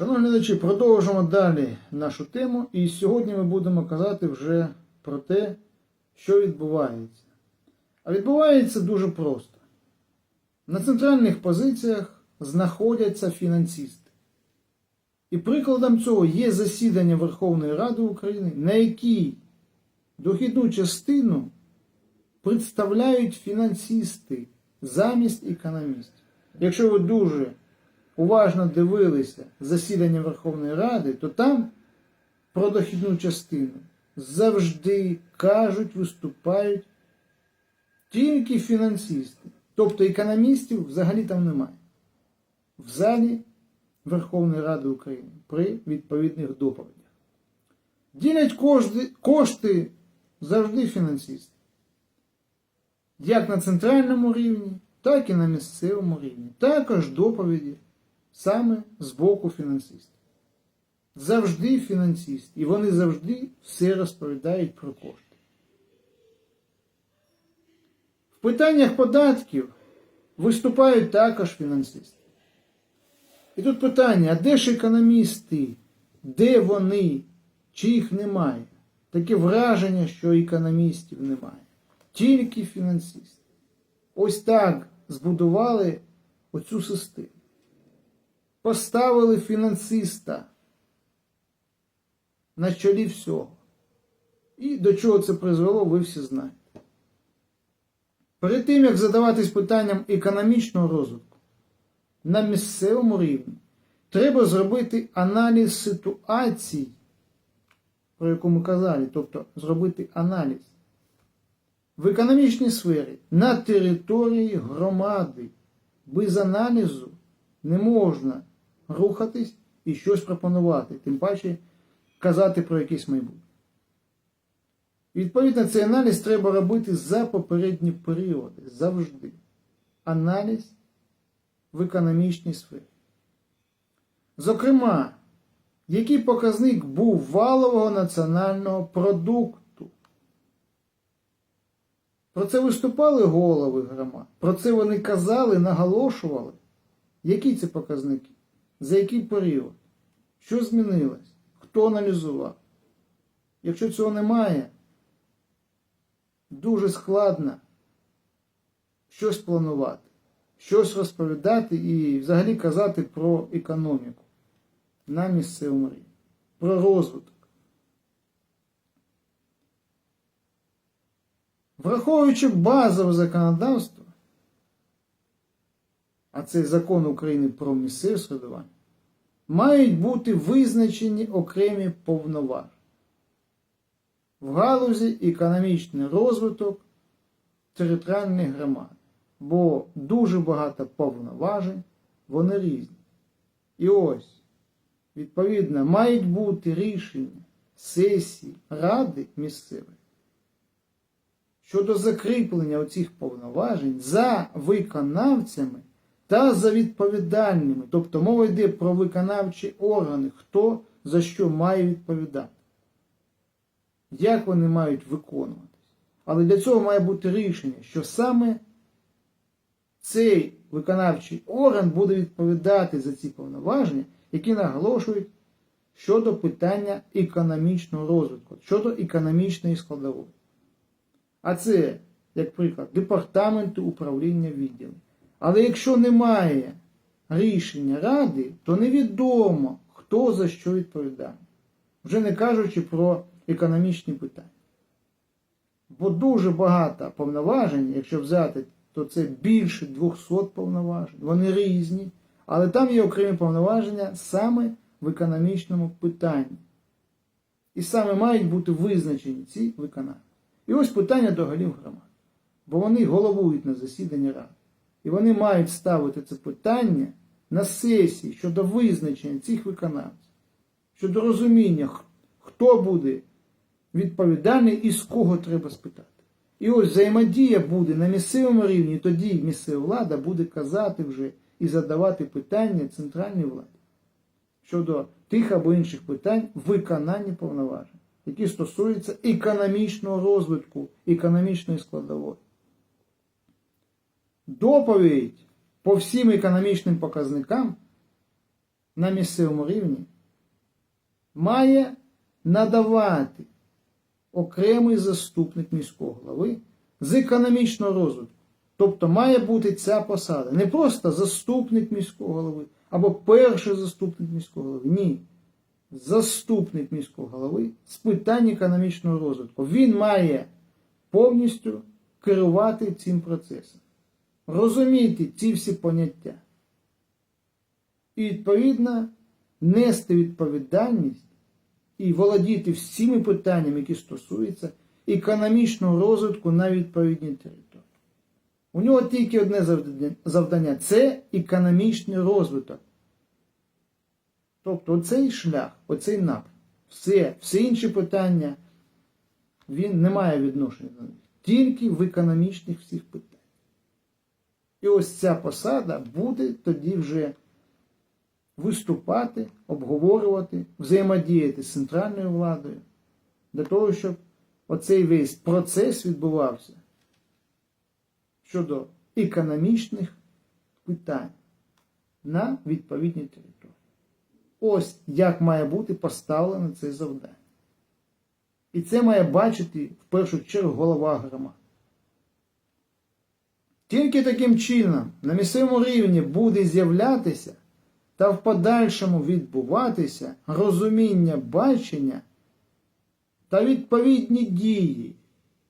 Шановні глядачі, продовжимо далі нашу тему. І сьогодні ми будемо казати вже про те, що відбувається. А відбувається дуже просто. На центральних позиціях знаходяться фінансисти. І прикладом цього є засідання Верховної Ради України, на якій дохідну частину представляють фінансисти замість економістів. Якщо ви дуже уважно дивилися засідання Верховної Ради, то там про дохідну частину завжди кажуть, виступають тільки фінансисти. Тобто економістів взагалі там немає. В залі Верховної Ради України при відповідних доповідях. Ділять кошти, кошти завжди фінансисти. Як на центральному рівні, так і на місцевому рівні. Також доповіді саме з боку фінансистів. Завжди фінансист. І вони завжди все розповідають про кошти. В питаннях податків виступають також фінансисти. І тут питання, а де ж економісти? Де вони? Чи їх немає? Таке враження, що економістів немає. Тільки фінансисти. Ось так збудували оцю систему. Поставили фінансиста на чолі всього. І до чого це призвело, ви всі знаєте. Перед тим, як задаватись питанням економічного розвитку на місцевому рівні, треба зробити аналіз ситуацій, про яку ми казали, тобто зробити аналіз в економічній сфері на території громади. Без аналізу не можна рухатись і щось пропонувати, тим паче казати про якесь майбутнє. Відповідно, цей аналіз треба робити за попередні періоди завжди. Аналіз в економічній сфері. Зокрема, який показник був валового національного продукту? Про це виступали голови громад, про це вони казали, наголошували. Які це показники? За який період? Що змінилось? Хто аналізував? Якщо цього немає, дуже складно щось планувати, щось розповідати і взагалі казати про економіку на місцевому рівні, про розвиток. Враховуючи базове законодавство, а це закон України про місцеве самоврядування, мають бути визначені окремі повноваження. В галузі економічний розвиток територіальних громад, бо дуже багато повноважень, вони різні. І ось, відповідно, мають бути рішення сесії ради місцевої щодо закріплення оцих повноважень за виконавцями та за відповідальними. Тобто мова йде про виконавчі органи, хто за що має відповідати. Як вони мають виконуватись. Але для цього має бути рішення, що саме цей виконавчий орган буде відповідати за ці повноваження, які наголошують щодо питання економічного розвитку, щодо економічної складової. А це, як приклад, департаменти управління відділів. Але якщо немає рішення ради, то невідомо, хто за що відповідає. Вже не кажучи про економічні питання. Бо дуже багато повноважень, якщо взяти, то це більше 200 повноважень. Вони різні, але там є окремі повноваження саме в економічному питанні. І саме мають бути визначені ці виконання. І ось питання до голів громад. Бо вони головують на засіданні ради. І вони мають ставити це питання на сесії щодо визначення цих виконавців, щодо розуміння, хто буде відповідальний і з кого треба спитати. І ось взаємодія буде на місцевому рівні, тоді місцева влада буде казати вже і задавати питання центральній владі щодо тих або інших питань виконання повноважень, які стосуються економічного розвитку, економічної складової. Доповідь по всім економічним показникам на місцевому рівні має надавати окремий заступник міського голови з економічного розвитку. Тобто має бути ця посада. Не просто заступник міського голови або перший заступник міського голови. Ні. Заступник міського голови з питань економічного розвитку. Він має повністю керувати цим процесом. Розуміти ці всі поняття. І відповідно нести відповідальність і володіти всіми питаннями, які стосуються економічного розвитку на відповідній території. У нього тільки одне завдання- це економічний розвиток. Тобто оцей шлях, оцей напрям. Все, всі інші питання він не має відношення до них. Тільки в економічних всіх питаннях. І ось ця посада буде тоді вже виступати, обговорювати, взаємодіяти з центральною владою для того, щоб оцей весь процес відбувався щодо економічних питань на відповідній території. Ось як має бути поставлено це завдання. І це має бачити в першу чергу голова громади. Тільки таким чином на місцевому рівні буде з'являтися та в подальшому відбуватися розуміння бачення та відповідні дії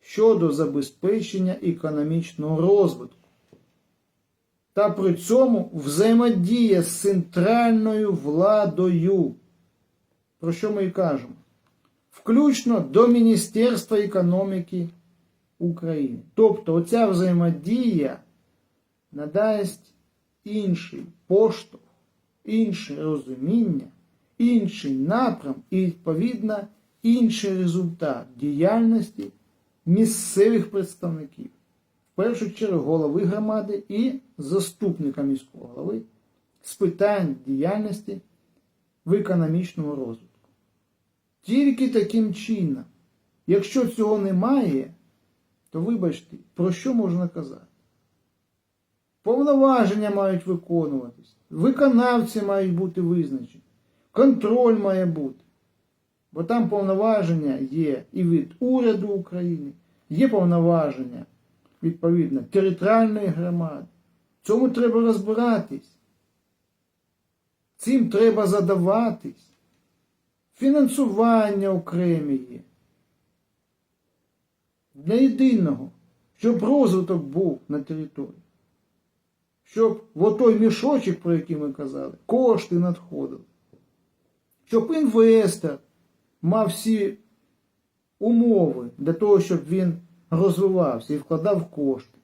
щодо забезпечення економічного розвитку. Та при цьому взаємодія з центральною владою. Про що ми і кажемо? Включно до Міністерства економіки України. Тобто оця взаємодія надасть інший поштовх, інше розуміння, інший напрям і, відповідно, інший результат діяльності місцевих представників. В першу чергу голови громади і заступника міського голови з питань діяльності в економічному розвитку. Тільки таким чином, якщо цього немає, то вибачте, про що можна казати? Повноваження мають виконуватись, виконавці мають бути визначені, контроль має бути. Бо там повноваження є і від уряду України, є повноваження відповідно територіальної громади. Цьому треба розбиратись. Цим треба задаватись. Фінансування окремі є. Для єдиного, щоб розвиток був на території. Щоб в отой мішочок, про який ми казали, кошти надходили. Щоб інвестор мав всі умови для того, щоб він розвивався і вкладав кошти.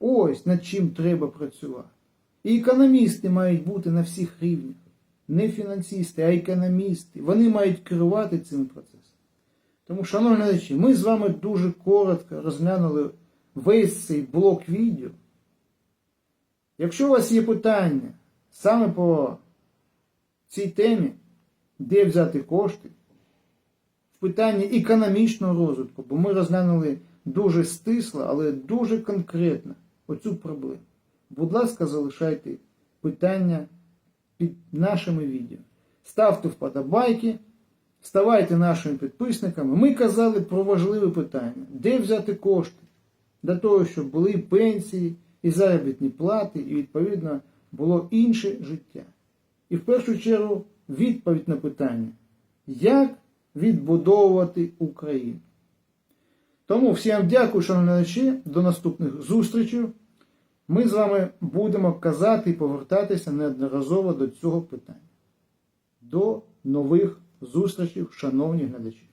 Ось над чим треба працювати. І економісти мають бути на всіх рівнях. Не фінансисти, а економісти. Вони мають керувати цим процесом. Тому, шановні глядачі, ми з вами дуже коротко розглянули весь цей блок відео. Якщо у вас є питання саме по цій темі, де взяти кошти, в питанні економічного розвитку, бо ми розглянули дуже стисло, але дуже конкретно оцю проблему. Будь ласка, залишайте питання під нашими відео. Ставте вподобайки, ставайте нашими підписниками. Ми казали про важливе питання, де взяти кошти для того, щоб були пенсії, і заробітні плати, і відповідно було інше життя. І в першу чергу відповідь на питання, як відбудовувати Україну. Тому всім дякую, шановні глядачі, до наступних зустрічей. Ми з вами будемо казати і повертатися неодноразово до цього питання. До нових зустрічей, шановні глядачі.